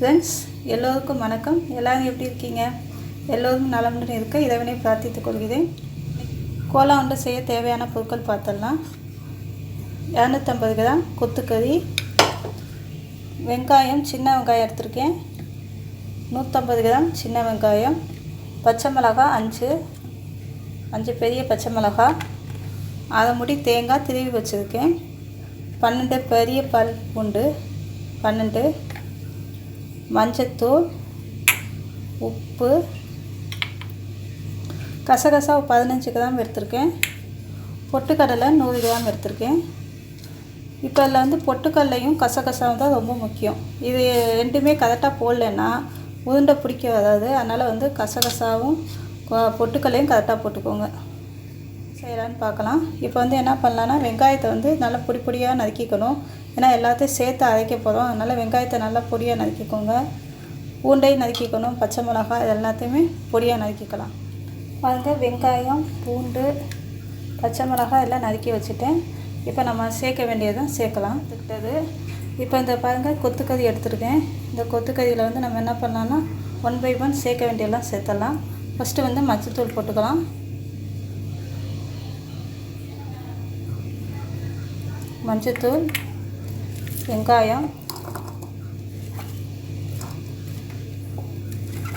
Friends எல்லோருக்கும் வணக்கம். எல்லாரும் எப்படி இருக்கீங்க? எல்லோரும் நலமுடன் இருக்க. இறைவனை பிரார்த்தித்துக் கொள்கிறேன். கோலா உண்டு செய்ய தேவையான பொருட்கள் பார்த்தலாம். இரநூத்தம்பது கிராம் கொத்துக்கறி. வெங்காயம் சின்ன வெங்காயம் எடுத்திருக்கேன். நூற்றம்பது கிராம் சின்ன வெங்காயம். பச்சை மிளகா அஞ்சு. அஞ்சு பெரிய பச்சை மிளகாய் அதை முடி தேங்காய் திருவி வச்சுருக்கேன். பன்னெண்டு பெரிய பல் பூண்டு. பன்னெண்டு மஞ்சத்தூள் உப்பு. கசகசா பதினஞ்சு கிராம் எடுத்திருக்கேன். பொட்டுக்கடலை நூறு கிராம் எடுத்திருக்கேன். இப்போ அதில் வந்து பொட்டுக்கடலையும் கசகசாவும் தான் ரொம்ப முக்கியம். இது ரெண்டுமே கரெக்டாக போடலன்னா உருண்டை பிடிக்க வராது அதனால் வந்து கசகசாவும் பொட்டுக்கடலையும் கரெக்டாக போட்டுக்கோங்க. செய்யலான்னு பார்க்கலாம். இப்போ வந்து என்ன பண்ணலான்னா வெங்காயத்தை வந்து நல்லா பொடி பொடியாக நறுக்கிக்கணும். ஏன்னா எல்லாத்தையும் சேர்த்து அரைக்க போகிறோம் அதனால் வெங்காயத்தை நல்லா பொடியாக நறுக்கிக்கோங்க. பூண்டையும் நறுக்கிக்கணும். பச்சை மிளகாய் இது எல்லாத்தையுமே பொடியாக நறுக்கிக்கலாம். பாருங்கள் வெங்காயம் பூண்டு பச்சை மிளகாய் எல்லாம் நறுக்கி வச்சுட்டேன். இப்போ நம்ம சேர்க்க வேண்டியதும் சேர்க்கலாம். எடுத்துக்கிட்டது. இப்போ இந்த பாருங்கள் கொத்துக்கறி எடுத்துருக்கேன். இந்த கொத்துக்கறியில் வந்து நம்ம என்ன பண்ணலாம்னா ஒன் பை ஒன் சேர்க்க வேண்டியதெல்லாம் சேர்த்துடலாம். ஃபஸ்ட்டு வந்து மஞ்சத்தூள் போட்டுக்கலாம். மஞ்சத்தூள் வெங்காயம்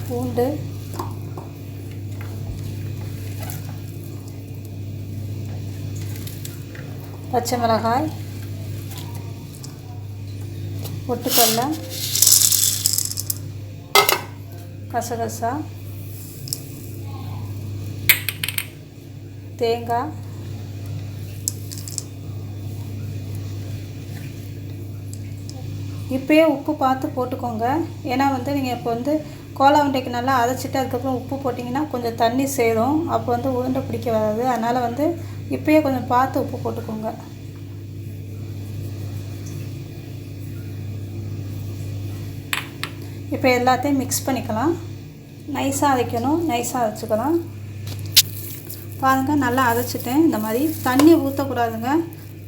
பூண்டு பச்சை மிளகாய் பொட்டுக்கடலை கசகசா தேங்காய் இப்போயே உப்பு பார்த்து போட்டுக்கோங்க. ஏன்னா வந்து நீங்கள் இப்போ வந்து கோலா நல்லா அரைச்சிட்டு அதுக்கப்புறம் உப்பு போட்டிங்கன்னா கொஞ்சம் தண்ணி சேரும். அப்போ வந்து உருண்டை பிடிக்க வராது. அதனால் வந்து இப்போயே கொஞ்சம் பார்த்து உப்பு போட்டுக்கோங்க. இப்போ எல்லாத்தையும் மிக்ஸ் பண்ணிக்கலாம். நைஸாக அரைக்கணும். நைஸாக அரைச்சிக்கலாம். பாருங்கள் நல்லா அரைச்சிட்டேன். இந்த மாதிரி தண்ணி ஊற்றக்கூடாதுங்க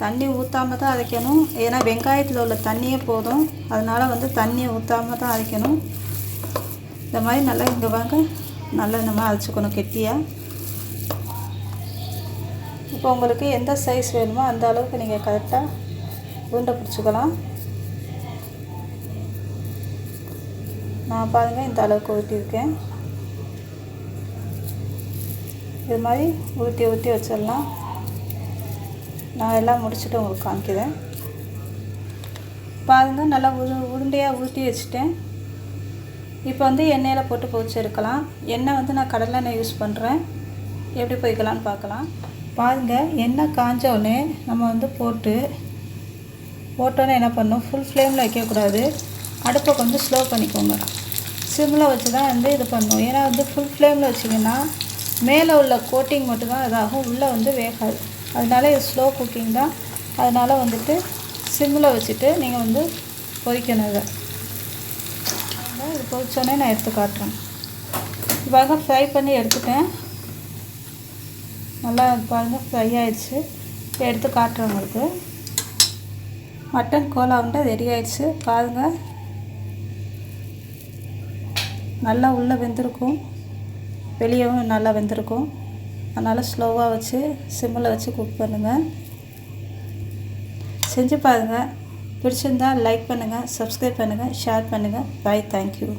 தண்ணி ஊற்றாம தான் அரைக்கணும். ஏன்னா வெங்காயத்தில் உள்ள தண்ணியே போதும். அதனால் வந்து தண்ணியை ஊற்றாம தான் அரைக்கணும். இந்த மாதிரி நல்லா இங்கே வாங்க. நல்லா இந்த மாதிரி அரைச்சிக்கணும் கெட்டியாக இப்போ உங்களுக்கு எந்த சைஸ் வேணுமோ அந்த அளவுக்கு நீங்கள் கரெக்டாக உருண்டை பிடிச்சிக்கலாம். நான் பாருங்கள் இந்த அளவுக்கு ஊற்றியிருக்கேன் இது மாதிரி ஊற்றி ஊற்றி வச்சிடலாம். நான் எல்லாம் முடிச்சுட்டு உங்களுக்கு காமிக்கிறேன். பாருங்கள் நல்லா உரு உருண்டையாக ஊற்றி வச்சுட்டேன். இப்போ வந்து எண்ணெயில் போட்டு பொரிச்சு எண்ணெய் வந்து நான் கடலெண்ணெய் யூஸ் பண்ணுறேன் எப்படி போய்க்கலான்னு பார்க்கலாம். பாருங்கள் எண்ணெய் காஞ்சோடனே நம்ம வந்து போட்டு போட்டோன்னே என்ன பண்ணணும்? ஃபுல் ஃப்ளேமில் வைக்கக்கூடாது. அடுப்பை கொஞ்சம் ஸ்லோ பண்ணிக்கோங்க. சிம்மில் வச்சு தான் வந்து இது பண்ணணும் ஏன்னா வந்து ஃபுல் ஃப்ளேமில் வச்சிங்கன்னா மேலே உள்ள கோட்டிங் மட்டும்தான் இதாகும். உள்ளே வந்து வேகாது. அதனால இது ஸ்லோ குக்கிங் தான். அதனால் வந்துட்டு சிம்மில் வச்சுட்டு நீங்கள் வந்து பொரிக்கணும் இதை. இது பொரிச்சோடனே நான் எடுத்து காட்டுறேன். இವಾಗ ஃப்ரை பண்ணி எடுத்துட்டேன். நல்லா பாருங்கள் ஃப்ரை ஆயிடுச்சு. எடுத்து காட்டுறேன் உங்களுக்கு. மட்டன் கோலா உண்டை ரெடி ஆயிடுச்சு. பாருங்கள் நல்லா உள்ளே வெந்திருக்கும். வெளியவும் நல்லா வெந்திருக்கும். அதனால் ஸ்லோவாக வச்சு சிம்மில் வச்சு குக் பண்ணுங்கள் செஞ்சு பாருங்கள் பிடிச்சிருந்தா லைக் பண்ணுங்கள் சப்ஸ்கிரைப் பண்ணுங்கள் ஷேர் பண்ணுங்கள் பை தேங்க்யூ